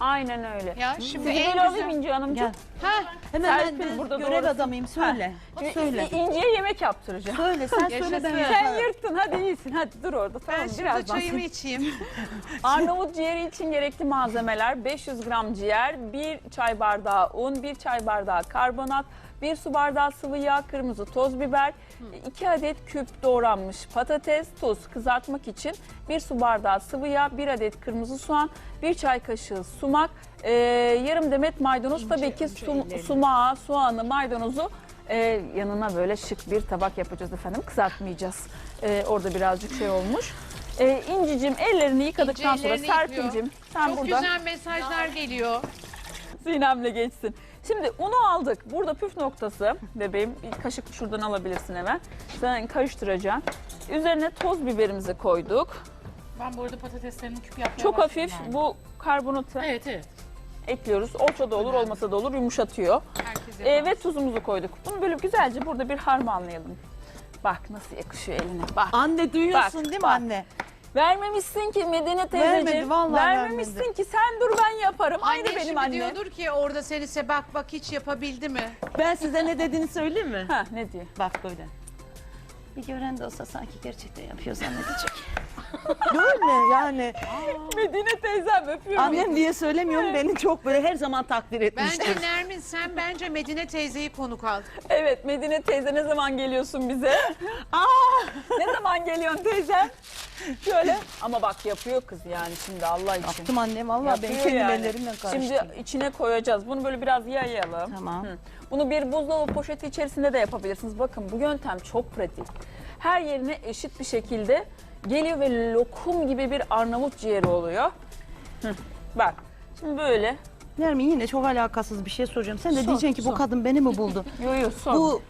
Aynen öyle. Ya şimdi Sizi en böyle alayım güzel... İnci Hanımcığım. Gel. Ha, Hemen Serpil ben burada görev doğru. adamıyım. Söyle. Şimdi Söyle. İnci'ye yemek yaptıracağım. Söyle sen söyle ben. Sen yaparım. yırttın hadi iyisin hadi dur orada tamam ben birazdan. çayımı içeyim. Arnavut ciğeri için gerekli malzemeler 500 gram ciğer, 1 çay bardağı un, 1 çay bardağı karbonat, 1 su bardağı sıvı yağ, kırmızı toz biber, 2 adet küp doğranmış patates, tuz kızartmak için 1 su bardağı sıvı yağ, 1 adet kırmızı soğan, 1 çay kaşığı sumak, e, yarım demet maydanoz tabii ki su, sumağı, soğanı, maydanozu e, yanına böyle şık bir tabak yapacağız efendim. Kızartmayacağız. E, orada birazcık şey olmuş. E, İncicim ellerini yıkadıktan sonra ellerini yıkıyor. Serpil'cim sen Çok burada güzel mesajlar geliyor. Sinem'le geçsin. Şimdi unu aldık. Burada püf noktası bebeğim. Bir kaşık şuradan alabilirsin hemen. Sen karıştıracaksın. Üzerine toz biberimizi koyduk. Ben bu arada patateslerimi küp yapmaya Çok başladım hafif yani. bu karbonatı Evet evet. ekliyoruz. Olsa da olur olmasa da olur yumuşatıyor. Herkese Ee, ve tuzumuzu koyduk. Bunu böyle güzelce burada bir harmanlayalım. Bak nasıl yakışıyor eline. Bak. Anne duyuyorsun Bak, değil mi bak. anne? Vermemişsin ki Medine teyzeciğim. Vermedi, vallahi Vermemişsin vermedi. ki sen dur ben yaparım. Anne Aynı benim şimdi annem. diyordur ki orada seni se bak bak hiç yapabildi mi? Ben size ne dediğini söyleyeyim mi? Ha ne diyor? Bak böyle. Bir gören de olsa sanki gerçekten yapıyor zannedecek. Böyle yani. Medine teyzem öpüyor. Annem diye söylemiyorum beni çok böyle her zaman takdir etmiştir. Bence Nermin sen bence Medine teyzeyi konuk al. Evet Medine teyze ne zaman geliyorsun bize? Aa, ne zaman geliyorsun teyzem? Şöyle ama bak yapıyor kız yani şimdi Allah için. Yaptım anne vallahi ben Yapıyor kendi yani. ellerimle karıştım. Şimdi içine koyacağız. Bunu böyle biraz yayalım. Tamam. Hı. Bunu bir buzdolabı poşeti içerisinde de yapabilirsiniz. Bakın bu yöntem çok pratik. Her yerine eşit bir şekilde geliyor ve lokum gibi bir Arnavut ciğeri oluyor. Hı. Bak şimdi böyle. Nermin yine çok alakasız bir şey soracağım. Sen de Sor, diyeceksin ki sor. bu kadın beni mi buldu? Yo yo son. bu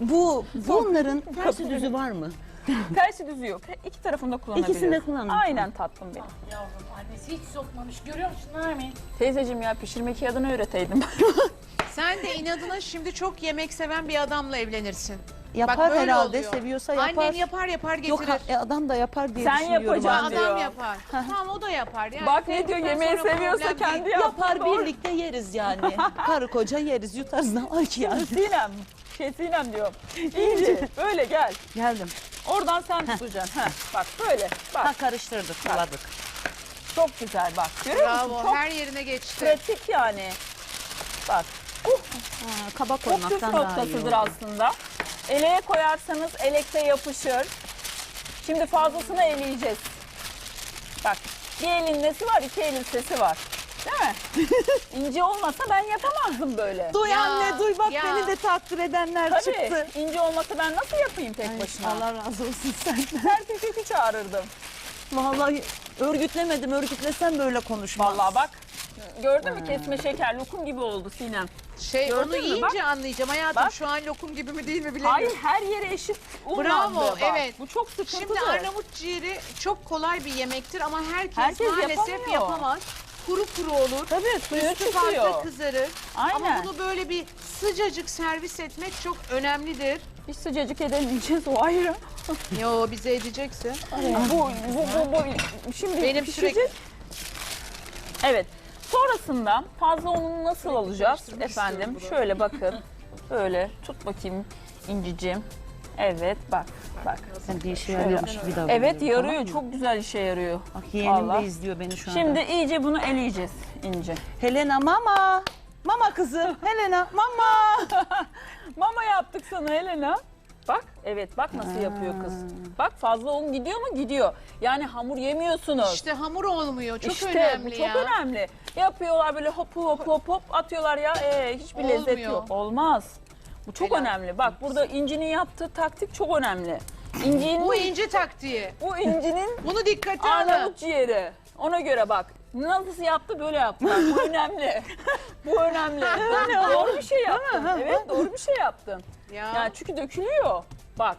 bu bunların tersi düzü var mı? Tersi düzü yok. İki tarafında kullanabiliyorsun. İkisini de kullanın. Aynen tatlım benim. Yavrum annesi hiç sokmamış. Görüyor musun Nermin? Teyzeciğim ya pişirmek adını öğreteydim. Sen de inadına şimdi çok yemek seven bir adamla evlenirsin. Yapar böyle herhalde oluyor. seviyorsa yapar. Annen yapar yapar getirir. Yok ha- e, adam da yapar diye Sen düşünüyorum. yapacaksın diyor. Adam yapar. tamam o da yapar. Yani Bak ne diyor yemeği sonra seviyorsa problem kendi yapar. Yapar birlikte yeriz yani. Karı koca yeriz yutarız ne var ki yani. Sinem. Şey Sinem diyorum. İnci böyle gel. Geldim. Oradan sen tutacaksın. Heh, bak böyle. Bak Ha karıştırdık, buladık. çok güzel bak. Görüyor musun? Bravo Çok her yerine geçti. pratik yani. Bak Ha, kaba çok püf koymaktan daha iyi noktasıdır oldu. aslında. Eleğe koyarsanız elekte yapışır. Şimdi fazlasını eleyeceğiz. Bak bir elin nesi var iki elin sesi var. Değil mi? İnce olmasa ben yapamazdım böyle. Duy Ya, anne duy bak ya. beni de takdir edenler Tabii çıktı. ince olmasa ben nasıl yapayım tek başına? Allah razı olsun senden. Serpil Kök'ü çağırırdım. Vallahi örgütlemedim örgütlesem böyle konuşmaz. Vallahi bak. Gördün mü kesme şeker lokum gibi oldu Sinem. Şey Gördün onu mü? yiyince Bak. anlayacağım. Hayatım Bak. şu an lokum gibi mi değil mi bilemiyorum. Hayır her yere eşit un Bravo, bandı. Bak, evet. Bu çok sıkıntılı. Şimdi Arnavut ciğeri çok kolay bir yemektir ama herkes, Herkes maalesef yapamıyor. yapamaz. Kuru kuru olur. Tabii suyu Üstü fazla çıkıyor. kızarır. Ama Aynen. bunu böyle bir sıcacık servis etmek çok önemlidir. Biz sıcacık edemeyeceğiz o ayrı. Yo bize edeceksin. bu, bu, bu, bu, şimdi Benim pişecek. sürekli- Evet. Sonrasında fazla ununu nasıl alacağız efendim? Şöyle bakın. Böyle tut bakayım incicim. Evet bak bak. Sen bir işe yarıyormuş bir daha. Evet yarıyor. tamam mı? Çok güzel işe yarıyor. Bak yeğenim Allah. de izliyor beni şu anda. Şimdi iyice bunu eleyeceğiz ince. Helena mama. Mama kızım. Helena mama. Mama yaptık sana Helena. Bak evet bak nasıl yapıyor kız. Bak fazla un gidiyor mu? Gidiyor. Yani hamur yemiyorsunuz. İşte hamur olmuyor. Çok İşte önemli bu çok ya. önemli. Yapıyorlar böyle hop hop hop hop atıyorlar ya. Ee, hiçbir lezzet Olmuyor. yok. Olmaz. Bu çok Helal. önemli. Bak burada incinin yaptığı taktik çok önemli. İncinin, Bu bu, ince taktiği. incinin Bunu dikkate alın. Arnavut ciğeri. Ona göre bak. Nasıl yaptı böyle yaptı. Bak, bu önemli. bu önemli. doğru bir şey yaptın. Evet doğru bir şey yaptın. Ya. Yani çünkü dökülüyor. Bak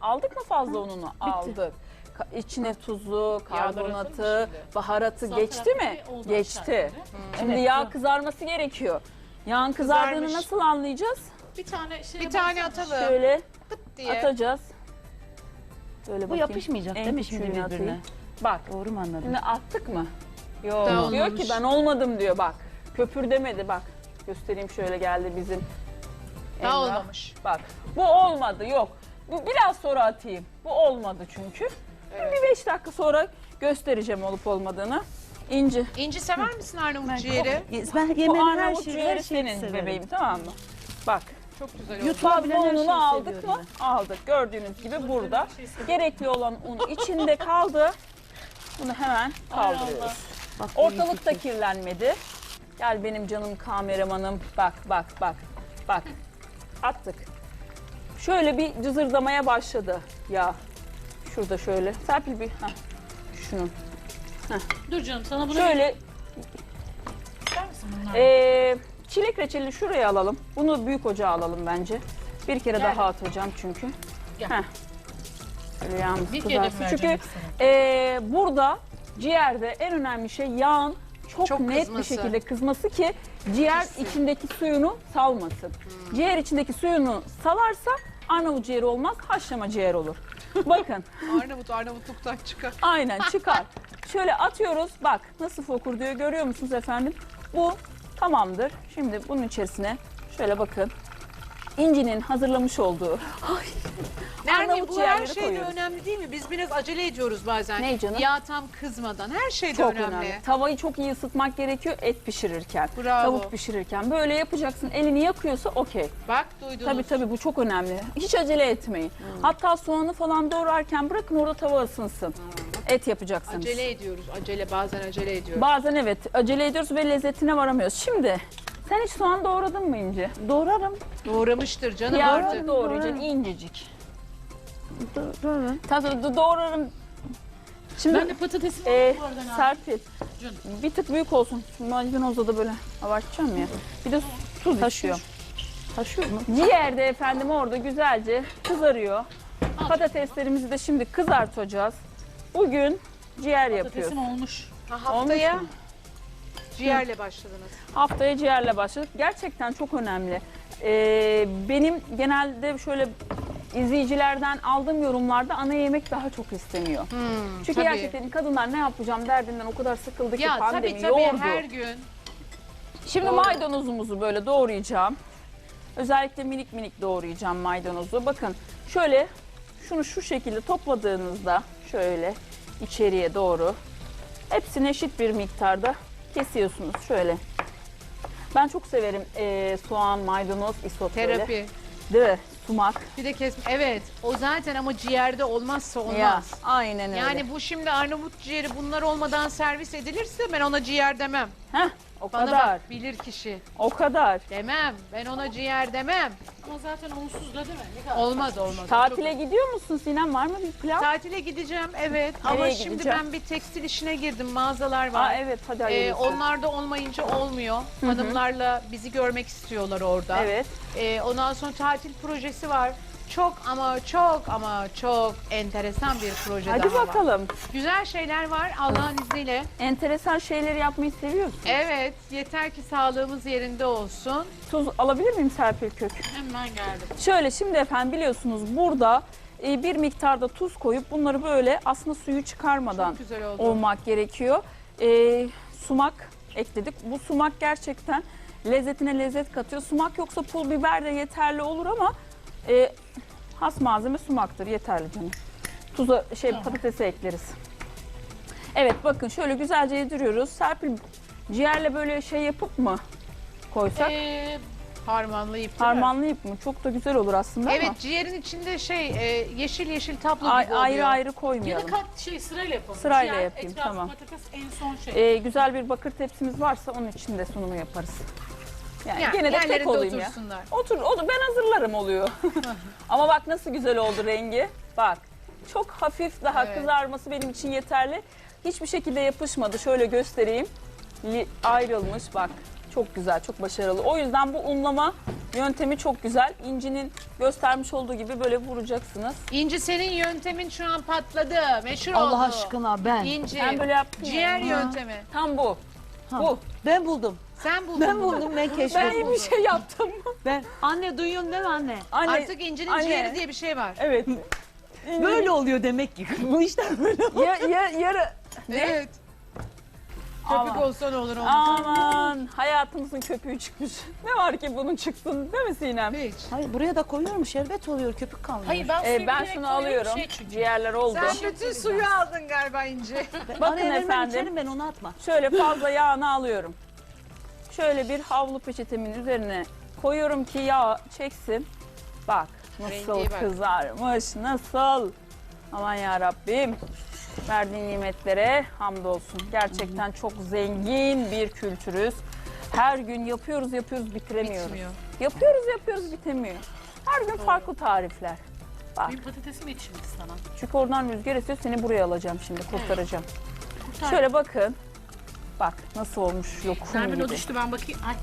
aldık mı fazla ununu? Aldık. Ka- İçine tuzu, karbonatı, baharatı Sağ geçti mi? bir oldu Geçti. aşağıya. Şimdi Evet, yağ kızarması gerekiyor. Yağın kızardığını Kızarmış. nasıl anlayacağız? Bir tane şey Bir tane atalım Şöyle diye. atacağız. Böyle Bu bakayım. yapışmayacak En değil mi şimdi küçüğünü birbirine? atayım. Bak Doğru mu anladım? şimdi attık mı? Yok Daha diyor olmamış. ki ben olmadım diyor bak. Köpür demedi bak. Göstereyim şöyle geldi bizim. Daha Emrah. olmamış. Bak bu olmadı yok. Bu biraz sonra atayım. Bu olmadı çünkü. Bir beş dakika sonra göstereceğim olup olmadığını. İnci. İnci sever misin Arnavut Ben, ciğeri? ben Bu yemeğin her Arnavut şeyi, ciğeri her şeyi senin severim. bebeğim tamam mı? Bak Çok güzel oldu. YouTube'a fazla bilen her şeyi ununu aldık seviyorum mı? Aldık. Gördüğünüz gibi burada. Gerekli olan un içinde kaldı. Bunu hemen kaldırıyoruz. Bak, Ortalık da kirlenmedi. Gel benim canım kameramanım. Bak bak bak. Bak. Attık. Şöyle bir cızırdamaya başladı ya. Şurada şöyle. Serpil bir. Heh. Şunu. Dur canım sana bunu Şöyle ister misin bunlar? Ee, çilek reçelini şuraya alalım. Bunu büyük ocağa alalım bence. Bir kere Gel. daha atacağım çünkü. Gel. Heh. Şöyle yağımız bir kere mi kızarsın. Çünkü vereceğim burada ciğerde en önemli şey yağın çok, Çok net kızması. bir şekilde kızması ki ciğer Pişsin. içindeki suyunu salmasın. Ciğer içindeki suyunu salarsa Arnavut ciğeri olmaz, haşlama ciğer olur. Bakın Arnavut Arnavutluktan çıkar. Aynen çıkar. Şöyle atıyoruz. Bak nasıl fokur diyor. Görüyor musunuz efendim? Bu tamamdır. Şimdi bunun içerisine şöyle bakın. İnci'nin hazırlamış olduğu Nermin Arnavut bu her ciğerleri şeyde koyuyoruz. önemli değil mi? Biz biraz acele ediyoruz bazen. Ne canım? Yağ tam kızmadan. Her şeyde çok önemli. önemli. Tavayı çok iyi ısıtmak gerekiyor et pişirirken. Bravo. Tavuk pişirirken. Böyle yapacaksın. Elini yakıyorsa okey. Bak duydunuz. Tabii tabii bu çok önemli. Hiç acele etmeyin. Hatta soğanı falan doğrarken bırakın orada tava ısınsın. Et yapacaksınız. Acele ediyoruz. Acele bazen acele ediyoruz. Bazen evet acele ediyoruz ve lezzetine varamıyoruz. Şimdi sen hiç soğan doğradın mı İnci? Doğrarım. Doğramıştır canım Yarın artık. doğrayacaksın incecik. Do- Doğrarım. Tabii do- doğrarım. Şimdi Ben de patatesimi e, aldım bu arada. Serpil Canım. bir tık büyük olsun. Şimdi maydanozda da böyle abartacağım ya. Bir de tuz istiyor. Taşıyor mu? Ciğerde efendim orada güzelce kızarıyor. Patateslerimizi de şimdi kızartacağız. Bugün ciğer yapıyoruz. Patatesim olmuş. Ha, Olmuş haftaya mu? Ciğerle başladınız. Haftaya ciğerle başladık. Gerçekten çok önemli. Ee, benim genelde şöyle izleyicilerden aldığım yorumlarda ana yemek daha çok isteniyor. Çünkü tabii. gerçekten kadınlar ne yapacağım derdinden o kadar sıkıldı ki Ya pandemi tabii tabii yordu. her gün. Şimdi Doğru. maydanozumuzu böyle doğrayacağım. Özellikle minik minik doğrayacağım maydanozu. Bakın şöyle şunu şu şekilde topladığınızda şöyle içeriye doğru hepsini eşit bir miktarda kesiyorsunuz şöyle. Ben çok severim eee, soğan, maydanoz, isot böyle. Terapi. Değil mi? Sumak. Bir de kesme. Evet. O zaten ama ciğerde olmazsa olmaz. Ya, aynen öyle. Yani bu şimdi Arnavut ciğeri bunlar olmadan servis edilirse ben ona ciğer demem. Heh, o Bana kadar. bak bilir kişi. O kadar. Demem. Ben ona ciğer demem. Ama zaten onsuz da değil mi? Ne kadar Olmaz olmaz. Tatile gidiyor musun Sinem? Var mı bir plan? Tatile gideceğim evet ama Nereye şimdi gideceğim? ben bir tekstil işine girdim mağazalar var. Aa, evet hadi Ee, hayırlısı. onlar da olmayınca olmuyor. Hanımlarla bizi görmek istiyorlar orada. Evet. Ee, ondan sonra tatil projesi var. Çok ama çok ama çok enteresan bir proje Hadi daha var. bakalım. Güzel şeyler var Allah'ın izniyle. Enteresan şeyleri yapmayı seviyorsun. Evet yeter ki sağlığımız yerinde olsun. Tuz alabilir miyim Serpil Kök? Hemen geldim. Şöyle şimdi efendim biliyorsunuz burada e, bir miktarda tuz koyup bunları böyle aslında suyu çıkarmadan Çok güzel oldu. olmak gerekiyor. E, sumak ekledik. Bu sumak gerçekten lezzetine lezzet katıyor. Sumak yoksa pul biber de yeterli olur ama e, has malzeme sumaktır yeterli canım. Tuza şey Tamam. patatesi ekleriz. Evet bakın şöyle güzelce yediriyoruz. Serpil ciğerle böyle şey yapıp mı koysak? Ee, harmanlayıp değil? Harmanlayıp mı? Çok da güzel olur aslında Evet ama ciğerin içinde şey e, yeşil yeşil tablo Ay- gibi oluyor. ayrı ayrı Ya da koymayalım. kat şey sırayla yapalım. Sırayla Ciğer, yapayım, etrafı tamam. patates en son şey. Ee, güzel bir bakır tepsimiz varsa onun içinde sunumu yaparız. Yani, Yani gene de tek yerlerinde olayım ya. otursunlar. Otur, otur, ben hazırlarım oluyor. Ama bak nasıl güzel oldu rengi. Bak çok hafif daha Evet. kızarması benim için yeterli. Hiçbir şekilde yapışmadı. Şöyle göstereyim. Li- ayrılmış bak. Çok güzel, çok başarılı. O yüzden bu unlama yöntemi çok güzel. İncinin göstermiş olduğu gibi böyle vuracaksınız. İnci senin yöntemin şu an patladı. Meşhur oldu. Allah aşkına ben. İnci. Ben böyle yaptım. ya. Ciğer yöntemi. Tam bu. Ha. Bu. Ben buldum. Sen buldun. Ben bunu. buldum ben Ben keşfettim. iyi bir şey yaptım. Ben anne duyuyorsun değil mi anne? Anne, Artık incinin anne. ciğeri diye bir şey var. Evet. Böyle oluyor demek ki. Bu işler böyle. Ya, ya, yarı. Ne? Evet. Köpük Aman. olsa ne olur olmaz. Aman hayatımızın köpüğü çıkmış. Ne var ki bunun çıksın değil mi Sinem? Hiç. Hayır buraya da koyuyorum şerbet oluyor köpük kalmıyor. Hayır ben Ee, suyu ben direkt şunu alıyorum. Şey çünkü. Ciğerler oldu. Sen bütün suyu aldın galiba İnce. Ben Bakın araya vermem, efendim. ben onu atma. Şöyle fazla yağını alıyorum. Şöyle bir havlu peçetemin üzerine koyuyorum ki yağ çeksin. Bak nasıl Rengi bak. kızarmış, nasıl. Aman ya Rabbim. Verdiğin nimetlere hamdolsun. Gerçekten çok zengin bir kültürüz. Her gün yapıyoruz yapıyoruz bitiremiyoruz. Bitmiyor. Yapıyoruz yapıyoruz bitemiyor. Her gün farklı tarifler. Bak Benim patatesim yetişmedi sana. çünkü oradan rüzgar esiyor seni buraya alacağım şimdi kurtaracağım. Kurtar. Şöyle bakın. Bak nasıl olmuş lokum Nermin o gibi. düştü ben bakayım. Ay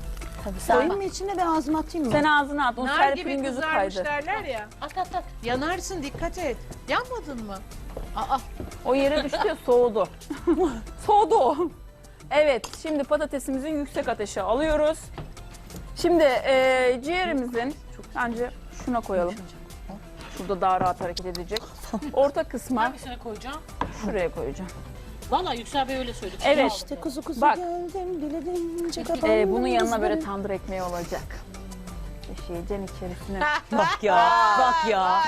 Tabii. Sen- Koyayım mı içine ben ağzıma atayım mı? Sen ağzına at. O Nar gibi gözü kızarmış kaydı. derler ya. at at at. Yanarsın dikkat et. Yanmadın mı? Aa, O yere düştü ya soğudu. soğudu o. Evet şimdi patatesimizin yüksek ateşe alıyoruz. Şimdi e, ciğerimizin bence şuna koyalım. Şurada daha rahat hareket edecek. Orta kısma Hangisine koyacağım? şuraya koyacağım. Valla Yüksel Bey öyle söyledi. Evet. İşte kuzu kuzu Bak. geldim diledim E, kapandım. bunun yanına böyle tandır ekmeği olacak. Eşeğeceksin içerisine. Bak ya bak ya.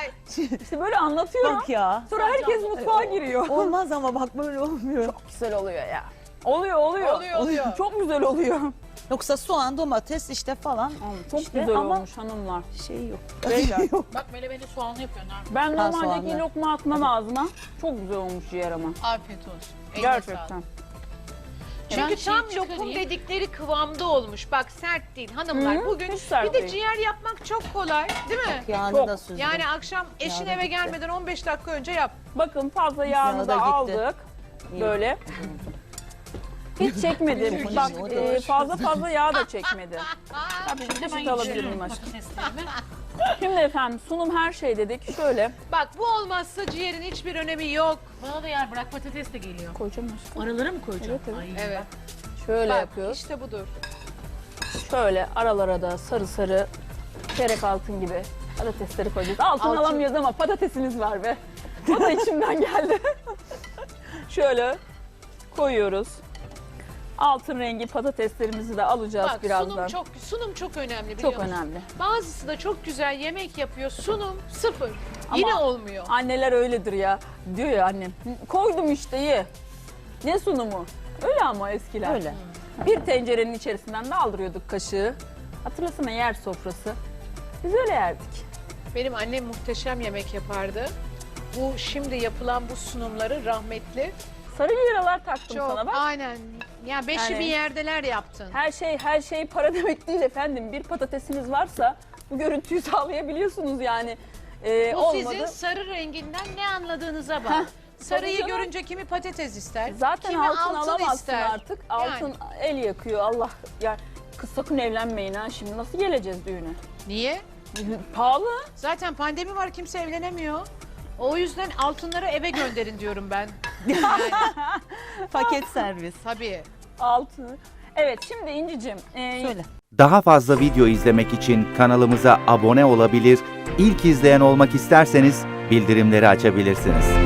İşte böyle anlatıyorum. Bak ya. Sonra herkes mutfağa giriyor. Olmaz ama bak böyle olmuyor. Güzel oluyor ya. Oluyor oluyor. Oluyor oluyor. Çok güzel oluyor. Yoksa soğan domates işte falan Çok İşte güzel ama- olmuş hanımlar. şey yok. Beyler. Bak melemeni soğanlı yapıyor Nermin. Ben Ha, normalde iki soğanlı. lokma atmam ağzıma. Çok güzel olmuş ciğer ama. Afiyet olsun. Eline Gerçekten. Ben Çünkü şey tam çıkarayım. lokum dedikleri kıvamda olmuş. Bak sert değil hanımlar. Hı, Bugün hiç sert bir de değil. ciğer yapmak çok kolay değil mi? Yağını Çok. da süzdüm. Yani akşam eşin Yağda eve gitti. gelmeden 15 dakika önce yap. Bakın fazla yağını Yağı da da gitti. aldık. İyi. Böyle. Hiç çekmedim. Bak e, fazla fazla yağ da çekmedi. Tabii bir Şimdi ben peçete alabilir yetiştiriyorum miyim aşkım? patateslerimi. Şimdi efendim sunum her şey dedik. Şöyle Bak bu olmazsa ciğerin hiçbir önemi yok. Bana da yer bırak patates de geliyor. koyacağım aşkım. Aralara mı koyacağım? Evet, evet. Ay, Evet. Şöyle Bak yapıyoruz. işte budur. Şöyle aralara da sarı sarı çeyrek altın gibi patatesleri koyacağız. Altın, Altın. alamıyoruz ama patatesimiz var be. O da içimden geldi. Şöyle koyuyoruz. Altın rengi patateslerimizi de alacağız Bak birazdan. sunum çok sunum çok önemli biliyor Çok musun? önemli. Bazısı da çok güzel yemek yapıyor. Sunum sıfır. Ama- Yine olmuyor. Anneler öyledir ya. Diyor ya annem. Koydum işte ye. Ne sunumu? Öyle ama eskiler. Öyle. Bir tencerenin içerisinden daldırıyorduk kaşığı. Hatırlasana yer sofrası. Biz öyle yerdik. Benim annem muhteşem yemek yapardı. Bu şimdi yapılan bu sunumları rahmetli. Sarı liralar taktım Çok sana bak. aynen. Ya beşi Yani- bir yerdeler yaptın. Her şey her şey para demek değil efendim. Bir patatesiniz varsa bu görüntüyü sağlayabiliyorsunuz yani. Ee, Bu olmadı. sizin sarı renginden ne anladığınıza bak. Sarıyı canım. görünce kimi patates ister, Zaten kimi altın, altın, alamazsın ister. artık. Altın el yakıyor Allah. Ya kız sakın evlenmeyin ha. Şimdi nasıl geleceğiz düğüne? Niye? Pahalı. Zaten pandemi var kimse evlenemiyor. O yüzden altınları eve gönderin diyorum ben. Paket servis. Tabii. Altın. Evet şimdi İncicim. e, Söyle. Daha fazla video izlemek için kanalımıza abone olabilir, ilk izleyen olmak isterseniz bildirimleri açabilirsiniz.